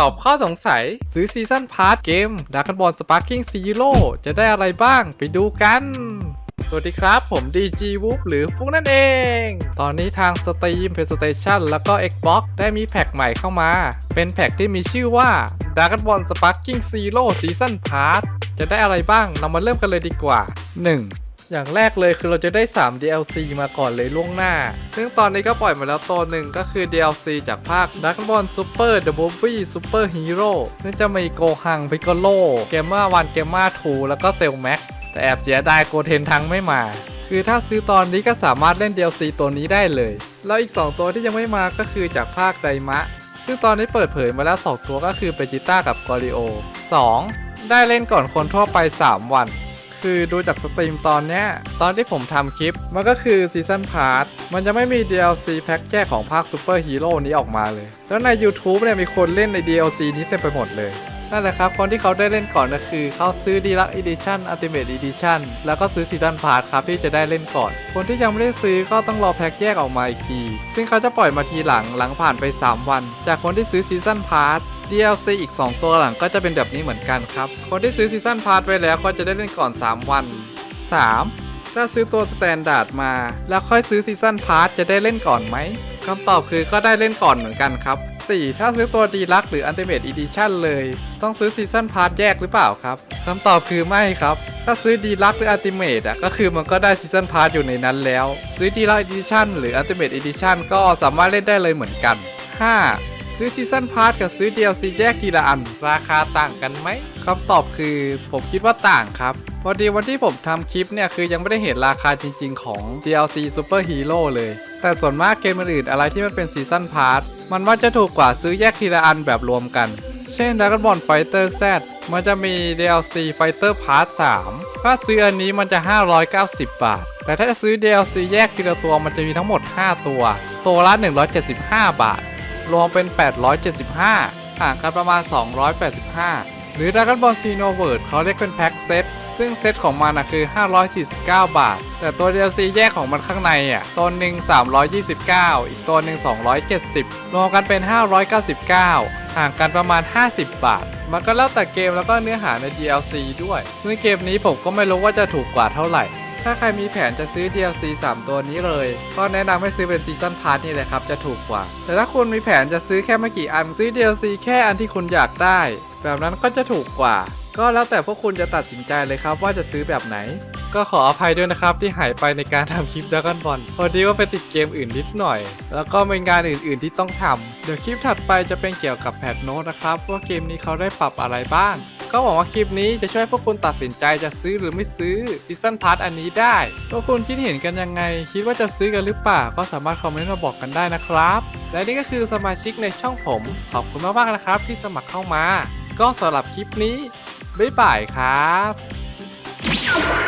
ตอบข้อสงสัย ซื้อซีซั่นพาร์ทเกมดักบอลสปาร์กิ้งซีโร่จะได้อะไรบ้างไปดูกันสวัสดีครับ ผม DG w o o p หรือฟุกนั่นเอง ตอนนี้ทาง Steam PlayStation แล้วก็ Xbox ได้มีแพ็กใหม่เข้ามา เป็นแพ็กที่มีชื่อว่า Dragon Ball Sparking Zero Season Pass จะได้อะไรบ้าง เรามาเริ่มกันเลยดีกว่า 1. อย่างแรกเลยคือเราจะได้ 3 DLC มาก่อนเลยล่วงหน้า ซึ่งตอนนี้ก็ปล่อยมาแล้วตัวหนึ่งก็คือ DLC จากภาค Dragon Ball Super The Movie Super Hero ซึ่งจะมีโกหังพิกโลเกมมา1เกมมา2แล้วก็เซลแม็กแต่แอบเสียดายโกเทนทังไม่มา คือถ้าซื้อตอนนี้ก็สามารถเล่น DLC ตัวนี้ได้เลย แล้วอีก 2 ตัวที่ยังไม่มาก็คือจากภาคไดมะ ซึ่งตอนนี้เปิดเผยมาแล้ว 2 ตัวก็คือเบจิต้ากับกอริโอ 2. ได้เล่นก่อนคนทั่วไป 3 วัน คือดูจากสตรีมตอนเนี้ยตอนที่ผมทำคลิป มันก็คือซีซันพาร์ทมันจะไม่มี DLC แพ็กแยกของภาคซูเปอร์ฮีโร่นี้ออกมาเลย แล้วใน YouTube เนี่ยมีคนเล่นใน DLC นี้เต็มไปหมดเลยนั่นแหละครับ คนที่เขาได้เล่นก่อนก็คือ เขาซื้อดีลักอีดิชั่นอัลติเมทอีดิชั่นแล้วก็ซื้อซีซันพาร์ทครับที่จะได้เล่นก่อน คนที่ยังไม่ได้ซื้อก็ต้องรอแพ็กแยกออกมาอีกที ซึ่งเขาจะปล่อยมาทีหลังหลังผ่านไป 3 วัน จากคนที่ซื้อซีซันพาร์ท DLC อีก 2 ตัวหลังก็จะเป็นแบบนี้เหมือนกันครับ คนที่ซื้อซีซันพาร์ทไปแล้วก็จะได้เล่นก่อน 3 วัน 3. ถ้าซื้อตัวสแตนดาร์ดมา แล้วค่อยซื้อซีซันพาร์ทจะได้เล่นก่อนไหมคำตอบคือก็ได้เล่นก่อนเหมือนกันครับ 4. ถ้าซื้อตัวดีลักหรืออันติเม e อีดิชั่นเลย ต้องซื้อซีซันพาร์ทแยกหรือเปล่าครับคำตอบคือไม่ครับ ถ้าซื้อดีลักหรืออันติเม e อะก็คือมันก็ได้ซีซันพาร์ทอยู่ในนั้นแล้ว ซื้อดีลักอีดิชั่นหรืออันติเม e อีดิชั่นก็สามารถเล่นได้เลยเหมือนกัน 5. ซื้อซีซันพาร์ทกับซื้อ DLC แยกทีละอัน ราคาต่างกันไหมคำตอบคือ ผมคิดว่าต่างครับพอดีวันที่ผมทำคลิปเนี่ยคือยังไม่ได้เห็นราคาจริง ๆ ของ DLC Super Hero เลย แต่ส่วนมากเกมอื่นๆอะไรที่มันเป็นซีซันพาร์ทมันว่าจะถูกกว่าซื้อแยกทีละอันแบบรวมกัน เช่น Dragon Ball Fighter Z มันจะมี DLC Fighter Part 3 ถ้าซื้ออันนี้มันจะ 590 บาท แต่ถ้าจะซื้อ DLC แยกทีละตัวมันจะมีทั้งหมด 5 ตัว ตัวละ 175 บาท รวมเป็น 875 ห่างกันประมาณ 285 หรือ Dragon Ball Xenoverse เขาเรียกเป็นแพ็คเซตซึ่งเซตของมันนะคือ 549 บาท แต่ตัว DLC แยกของมันข้างในอะตัวหนึ่ง329 อีกตัวหนึ่ง270 รวมกันเป็น 599 ห่างกันประมาณ 50 บาท มันก็แล้วแต่เกมแล้วก็เนื้อหาใน DLC ด้วย ซึ่งเกมนี้ผมก็ไม่รู้ว่าจะถูกกว่าเท่าไหร่ ถ้าใครมีแผนจะซื้อ DLC 3 ตัวนี้เลย ก็แนะนำให้ซื้อเป็นซีซันพาร์ทนี่เลยครับ จะถูกกว่า แต่ถ้าคุณมีแผนจะซื้อแค่ไม่กี่อันซื้อ DLC แค่อันที่คุณอยากได้ แบบนั้นก็จะถูกกว่า ก็แล้วแต่พวกคุณจะตัดสินใจเลยครับว่าจะซื้อแบบไหน ก็ขออภัยด้วยนะครับที่หายไปในการทำคลิปด r a ก o n บอลพอดีว่าไปติดเกมอื่นนิดหน่อย แล้วก็มีงานอื่น ๆที่ต้องทำเดี๋ยวคลิปถัดไปจะเป็นเกี่ยวกับแพทโน้ตนะครับว่าเกมนี้เขาได้ปรับอะไรบ้าง ก็หวังว่าคลิปนี้จะช่วยพวกคุณตัดสินใจจะซื้อหรือไม่ซื้อซีซันพาร์ทอันนี้ได้พวกคุณคิดเห็นกันยังไง คิดว่าจะซื้อกันหรือเปล่า ก็สามารถคอมเมนต์มาบอกกันได้นะครับ และนี่ก็คือสมาชิกในช่องผม ขอบคุณมากๆนะครับที่สมัครเข้ามา ก็สำหรับคลิปนี้บ๊ายบายครับ